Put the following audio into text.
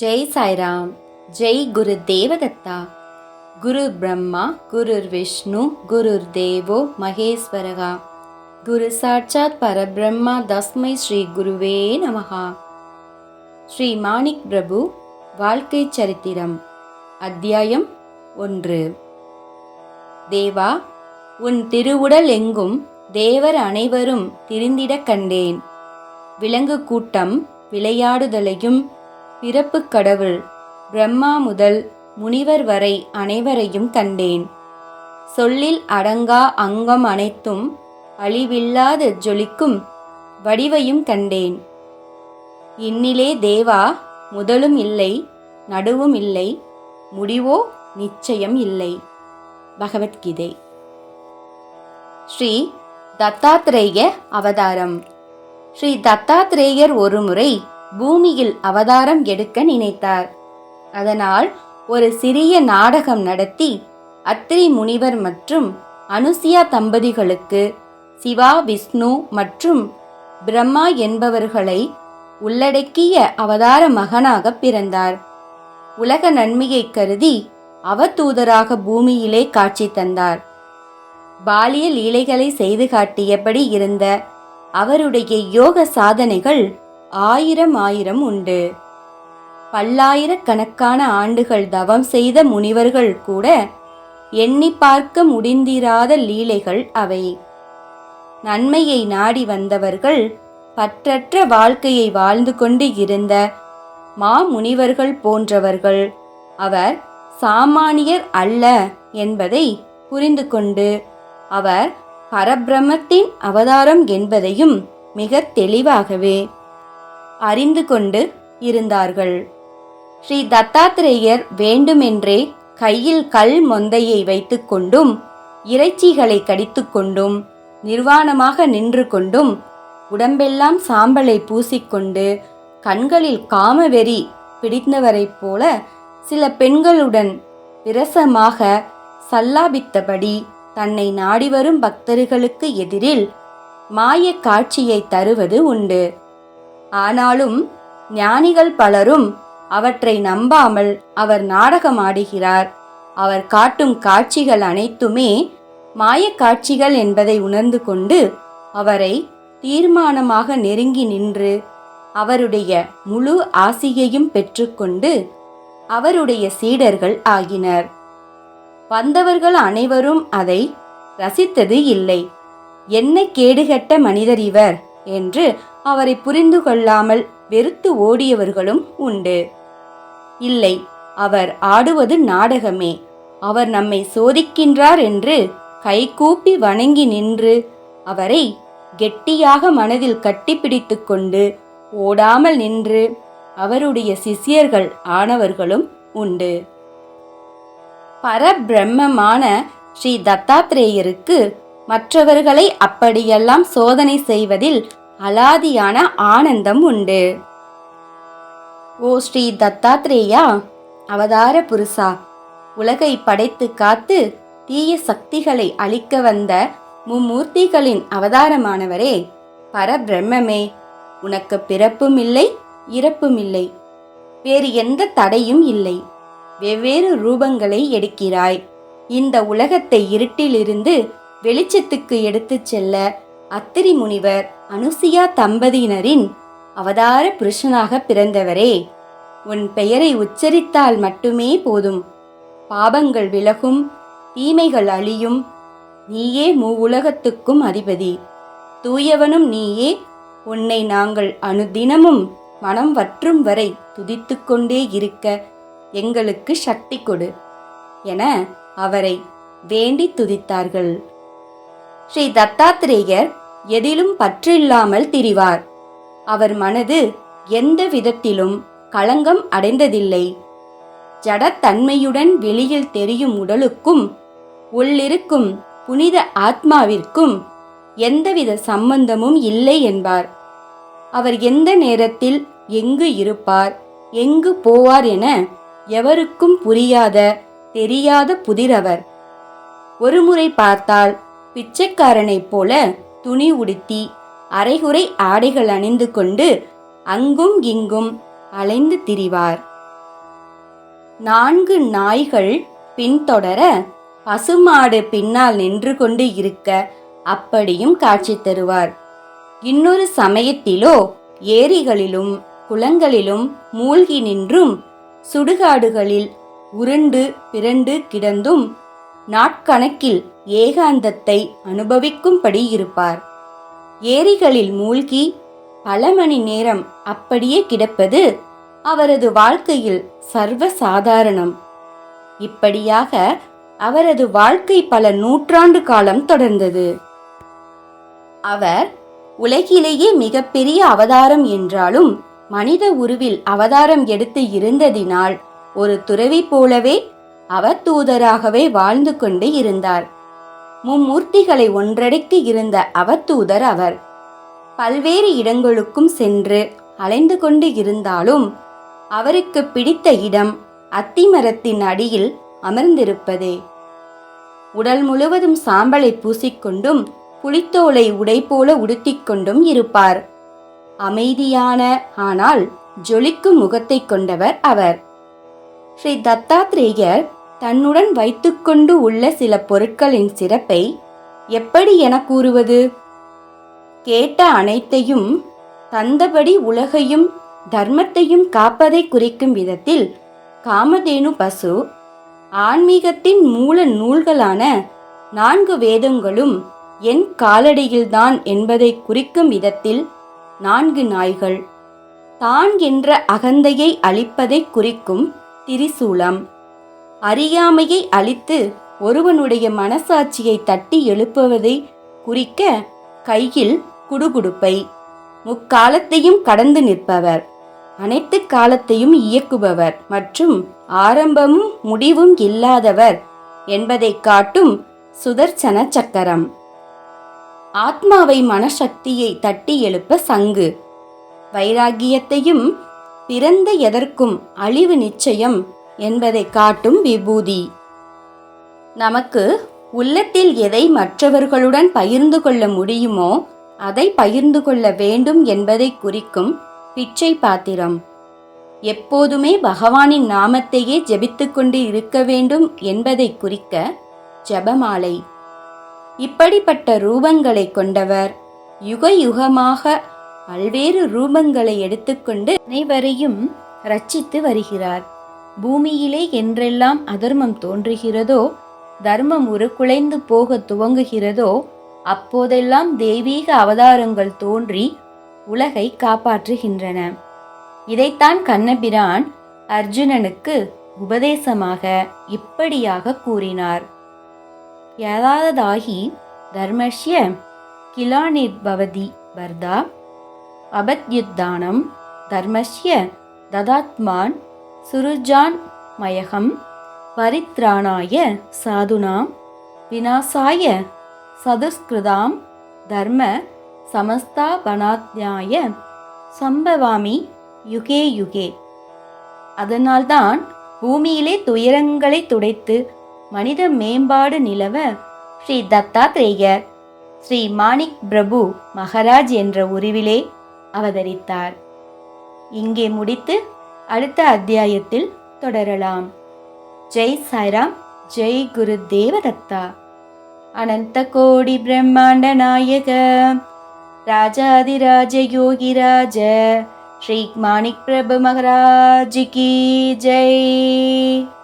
ஜெய் சாய்ராம் ஜெய் குரு தேவதத்தா. குரு பிரம்மா குருர் விஷ்ணு குருர் தேவோ மகேஸ்வரகா. குரு சாட்சாத் பரபிரம்மா தஸ்மை ஸ்ரீ குருவே நமகா ஸ்ரீ மாணிக் பிரபு வாழ்க்கை சரித்திரம் அத்தியாயம் ஒன்று. தேவா உன் திருவுடல் எங்கும் தேவர் அனைவரும் திரிந்திடக் கண்டேன். விலங்கு கூட்டம் விளையாடுதலையும் பிறப்பு கடவுள் பிரம்மா முதல் முனிவர் வரை அனைவரையும் கண்டேன். சொல்லில் அடங்கா அங்கம் அனைத்தும் அழிவில்லாது ஜொலிக்கும் வடிவையும் கண்டேன். இன்னிலே தேவா முதலும் இல்லை நடுவும் இல்லை முடிவோ நிச்சயம் இல்லை. பகவத்கீதை. ஸ்ரீ தத்தாத்ரேய அவதாரம். ஸ்ரீ தத்தாத்ரேயர் ஒருமுறை பூமியில் அவதாரம் எடுக்க நினைத்தார். அதனால் ஒரு சிறிய நாடகம் நடத்தி அத்திரி முனிவர் மற்றும் அனுசியா தம்பதிகளுக்கு சிவா விஷ்ணு மற்றும் பிரம்மா என்பவர்களை உள்ளடக்கிய அவதார மகனாக பிறந்தார். உலக நன்மையை கருதி அவதூதராக பூமியிலே காட்சி தந்தார். பாலிய லீலைகளை செய்து காட்டியபடி இருந்த அவருடைய யோக சாதனைகள் ஆயிரம் ஆயிரம் உண்டு. பல்லாயிரக்கணக்கான ஆண்டுகள் தவம் செய்த முனிவர்கள் கூட எண்ணி பார்க்க முடிந்திராத லீலைகள் அவை. நன்மையை நாடி வந்தவர்கள் பற்றற்ற வாழ்க்கையை வாழ்ந்து கொண்டு இருந்த மாமுனிவர்கள் போன்றவர்கள். அவர் சாமானியர் அல்ல என்பதை புரிந்து கொண்டு அவர் பரபிரமத்தின் அவதாரம் என்பதையும் மிக தெளிவாகவே அறிந்து கொண்டு இருந்தார்கள். ஸ்ரீ தத்தாத்திரேயர் வேண்டுமென்றே கையில் கல் மொந்தையை வைத்துக்கொண்டும் இறைச்சிகளை கடித்துக்கொண்டும் நிர்வாணமாக நின்று கொண்டும் உடம்பெல்லாம் சாம்பலை பூசிக்கொண்டு கண்களில் காமவெறி பிடித்தவரைப் போல சில பெண்களுடன் விரசமாக சல்லாபித்தபடி தன்னை நாடிவரும் பக்தர்களுக்கு எதிரில் மாய காட்சியை தருவது உண்டு. ஆனாலும் ஞானிகள் பலரும் அவற்றை நம்பாமல் அவர் நாடகமாடுகிறார். அவர் காட்டும் காட்சிகள் அனைத்துமே மாயக்காட்சிகள் என்பதை உணர்ந்து கொண்டு அவரை தீர்மானமாக நெருங்கி நின்று அவருடைய முழு ஆசியையும் பெற்றுக்கொண்டு அவருடைய சீடர்கள் ஆகினர். வந்தவர்கள் அனைவரும் அதை ரசித்தது இல்லை. என்ன கேடுகட்ட மனிதர் இவர் என்று அவரை புரிந்து கொள்ளாமல் வெறுத்து ஓடியவர்களும் உண்டு. இல்லை அவர் ஆடுவது நாடகமே. அவர் நம்மை சோதிக்கின்றார் என்று கைகூப்பி வணங்கி நின்று அவரை கெட்டியாக மனதில் கட்டிப்பிடித்து கொண்டு ஓடாமல் நின்று அவருடைய சிஷ்யர்கள் ஆனவர்களும் உண்டு. பரபிரம்மமான ஸ்ரீ தத்தாத்ரேயருக்கு மற்றவர்களை அப்படியெல்லாம் சோதனை செய்வதில் அலாதியான ஆனந்தம் உண்டு. ஓ ஸ்ரீ தத்தாத்ரேயா அவதார புருஷா உலகை படைத்து காத்து தீய சக்திகளை அழிக்க வந்த மும்மூர்த்திகளின் அவதாரமானவரே பரபிரம்மே. உனக்கு பிறப்பும் இல்லை இறப்பும் இல்லை. வேறு எந்த தடையும் இல்லை. வெவ்வேறு ரூபங்களை எடுக்கிறாய். இந்த உலகத்தை இருட்டிலிருந்து வெளிச்சத்துக்கு எடுத்துச் செல்ல அத்திரி முனிவர் அனுசியா தம்பதியினரின் அவதார புருஷனாக பிறந்தவரே உன் பெயரை உச்சரித்தால் மட்டுமே போதும். பாபங்கள் விலகும் தீமைகள் அழியும். நீயே மூவுலகத்துக்கும் அதிபதி. தூயவனும் நீயே உன்னை நாங்கள் அனுதினமும் மனம் வற்றும் வரை துதித்து கொண்டே இருக்க எங்களுக்கு சக்தி கொடு என அவரை வேண்டி துதித்தார்கள். ஸ்ரீ தத்தாத்திரேயர் எதிலும் பற்றில்லாமல் திரிவார். அவர் மனது எந்த விதத்திலும் களங்கம் அடைந்ததில்லை. ஜடத்தன்மையுடன் வெளியில் தெரியும் உடலுக்கும் உள்ளிருக்கும் புனித ஆத்மாவிற்கும் எந்தவித சம்பந்தமும் இல்லை என்பார். அவர் எந்த நேரத்தில் எங்கு இருப்பார் எங்கு போவார் என எவருக்கும் புரியாத தெரியாத புதிரவர். ஒருமுறை பார்த்தால் பிச்சைக்காரனைப் போல துணி உடுத்தி அரைகுறை ஆடைகள் அணிந்து கொண்டு அங்கும் இங்கும் அலைந்து திரிவார். நான்கு நாய்கள் பின்தொடர பசுமாடு பின்னால் நின்று கொண்டு இருக்க அப்படியும் காட்சி தருவார். இன்னொரு சமயத்திலோ ஏரிகளிலும் குளங்களிலும் மூழ்கி நின்றும் சுடுகாடுகளில் உருண்டு பிறண்டு கிடந்தும் நாட்கணக்கில் ஏகாந்தத்தை அனுபவிக்கும்படி இருப்பார். ஏரிகளில் மூழ்கி பல மணி நேரம் அப்படியே கிடப்பது அவரது வாழ்க்கையில் சர்வ சாதாரணம் இப்படியாக அவரது வாழ்க்கை பல நூற்றாண்டு காலம் தொடர்ந்தது. அவர் உலகிலேயே மிகப்பெரிய அவதாரம் என்றாலும் மனித உருவில் அவதாரம் எடுத்து இருந்ததினால் ஒரு துறவி போலவே அவதூதராகவே வாழ்ந்து கொண்டு இருந்தார். மும்மூர்த்திகளை ஒன்றடைத்து இருந்த அவத்தூதர் அவர். பல்வேறு இடங்களுக்கும் சென்று அலைந்து கொண்டு இருந்தாலும் அவருக்கு பிடித்த இடம் அத்திமரத்தின் அடியில் அமர்ந்திருப்பதே. உடல் முழுவதும் சாம்பலை பூசிக்கொண்டும் புளித்தோலை உடை போல உடுத்திக்கொண்டும் இருப்பார். அமைதியான ஆனால் ஜொலிக்கும் முகத்தை கொண்டவர் அவர். ஸ்ரீ தத்தாத்ரேயர் தன்னுடன் வைத்துக்கொண்டு உள்ள சில பொருட்களின் சிறப்பை எப்படி என கூறுவது? கேட்ட அனைத்தையும் தந்தபடி உலகையும் தர்மத்தையும் காப்பதை குறிக்கும் விதத்தில் காமதேனு பசு ஆன்மீகத்தின் மூல நூல்களான நான்கு வேதங்களும் என் காலடியில்தான் என்பதை குறிக்கும் விதத்தில் நான்கு நாய்கள். தான் என்ற அகந்தையை அழிப்பதை குறிக்கும் திரிசூலம். அறியாமையை அழித்து ஒருவனுடைய மனசாட்சியை தட்டி எழுப்புவதை குறிக்க கையில் குடுகுடுப்பை. முக்காலத்தையும் கடந்து நிற்பவர். அனைத்து காலத்தையும் இயக்குபவர் மற்றும் ஆரம்பமும் முடிவும் இல்லாதவர் என்பதை காட்டும் சுதர்சன சக்கரம். ஆத்மாவை மனசக்தியை தட்டி எழுப்ப சங்கு. வைராகியத்தையும் பிறந்த எதற்கும் அழிவு நிச்சயம் என்பதை காட்டும் விபூதி. நமக்கு உள்ளத்தில் எதை மற்றவர்களுடன் பகிர்ந்து கொள்ள முடியுமோ அதை பகிர்ந்து கொள்ள வேண்டும் என்பதை குறிக்கும் பிச்சை பாத்திரம். எப்போதுமே பகவானின் நாமத்தையே ஜெபித்துக் கொண்டு இருக்க வேண்டும் என்பதை குறிக்க ஜபமாலை. இப்படிப்பட்ட ரூபங்களை கொண்டவர் யுக யுகமாக பல்வேறு ரூபங்களை எடுத்துக்கொண்டு அனைவரையும் ரச்சித்து வருகிறார். பூமியிலே என்றெல்லாம் அதர்மம் தோன்றுகிறதோ தர்மம் உருக்குலைந்து போக துவங்குகிறதோ அப்போதெல்லாம் தெய்வீக அவதாரங்கள் தோன்றி உலகை காப்பாற்றுகின்றன. இதைத்தான் கண்ணபிரான் அர்ஜுனனுக்கு உபதேசமாக இப்படியாக கூறினார். ஏதாவதாகி தர்மஷ்ய கிலானிர்பவதி வர்தா அபத்யுத்தானம் தர்மஷ்ய ததாத்மான் சுருஜான் மயகம். பரித்ராணாய சாதுனாம். வினாசாய சதுஸ்கிருதாம் தர்ம சமஸ்தாபனாத்யாய சம்பவாமி யுகே யுகே. அதனால்தான் பூமியிலே துயரங்களை துடைத்து மனித மேம்பாடு நிலவ ஸ்ரீ தத்தாத்ரேயர் ஸ்ரீ மாணிக் பிரபு மகராஜ் என்ற உருவிலே அவதரித்தார். இங்கே முடித்து அடுத்த அத்தியாயத்தில் தொடரலாம். ஜெய் சாய்ராம் ஜெய் குரு தேவதத்தா. அனந்த கோடி பிரம்மாண்ட நாயக. ராஜாதிராஜ யோகிராஜ ஸ்ரீ மாணிக் பிரபு மகராஜ் கி. ஜெய்.